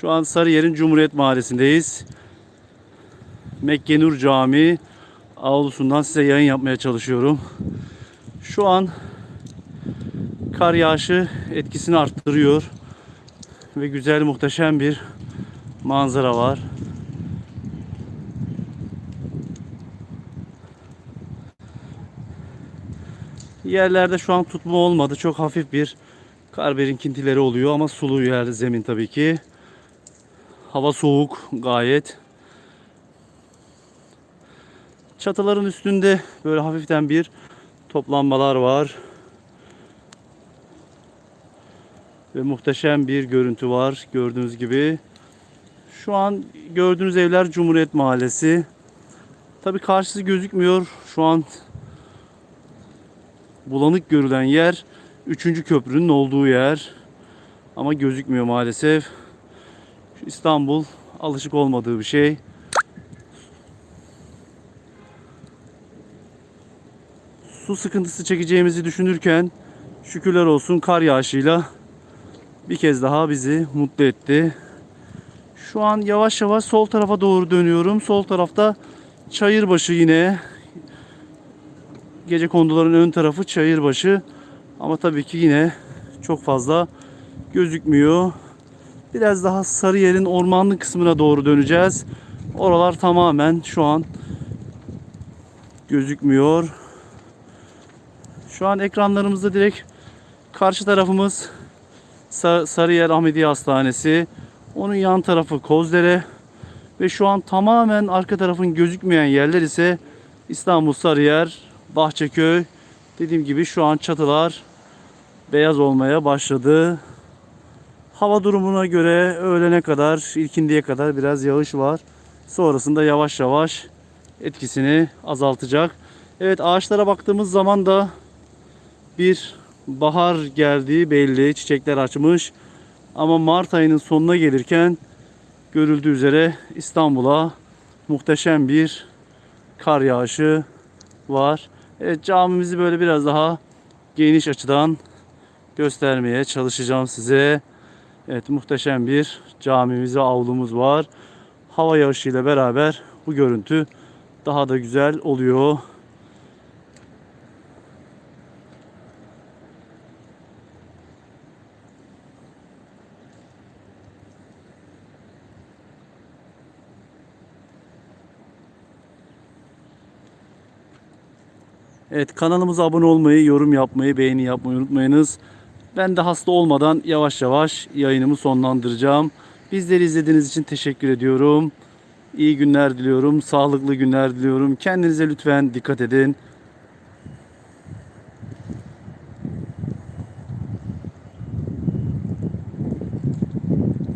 Şu an Sarıyer'in Cumhuriyet Mahallesi'ndeyiz. Mekkenur Camii avlusundan size yayın yapmaya çalışıyorum. Şu an kar yağışı etkisini arttırıyor ve güzel muhteşem bir manzara var. Yerlerde şu an tutma olmadı. Çok hafif bir kar birikintileri oluyor ama sulu yer zemin tabii ki. Hava soğuk gayet. Çatıların üstünde böyle hafiften bir toplanmalar var. Ve muhteşem bir görüntü var gördüğünüz gibi. Şu an gördüğünüz evler Cumhuriyet Mahallesi. Tabii karşısı gözükmüyor. Şu an bulanık görülen yer 3. köprünün olduğu yer. Ama gözükmüyor maalesef. İstanbul alışık olmadığı bir şey. Su sıkıntısı çekeceğimizi düşünürken şükürler olsun kar yağışıyla bir kez daha bizi mutlu etti. Şu an yavaş yavaş sol tarafa doğru dönüyorum. Sol tarafta Çayırbaşı yine. Gece konduların ön tarafı Çayırbaşı. Ama tabii ki yine çok fazla gözükmüyor. Biraz daha Sarıyer'in ormanlık kısmına doğru döneceğiz. Oralar tamamen şu an gözükmüyor. Şu an ekranlarımızda direkt karşı tarafımız Sa- Sarıyer Ahmediye Hastanesi. Onun yan tarafı Kozdere. Ve şu an tamamen arka tarafın gözükmeyen yerler ise İstanbul Sarıyer, Bahçeköy. Dediğim gibi şu an çatılar beyaz olmaya başladı. Hava durumuna göre öğlene kadar, ilkindiye kadar biraz yağış var. Sonrasında yavaş yavaş etkisini azaltacak. Evet ağaçlara baktığımız zaman da bir bahar geldiği belli. Çiçekler açmış. Ama Mart ayının sonuna gelirken görüldüğü üzere İstanbul'a muhteşem bir kar yağışı var. Evet camimizi böyle biraz daha geniş açıdan göstermeye çalışacağım size. Evet muhteşem bir camimiz ve avlumuz var. Hava yağışıyla beraber bu görüntü daha da güzel oluyor. Evet kanalımıza abone olmayı, yorum yapmayı, beğeni yapmayı unutmayınız. Ben de hasta olmadan yavaş yavaş yayınımı sonlandıracağım. Bizleri izlediğiniz için teşekkür ediyorum. İyi günler diliyorum, sağlıklı günler diliyorum. Kendinize lütfen dikkat edin.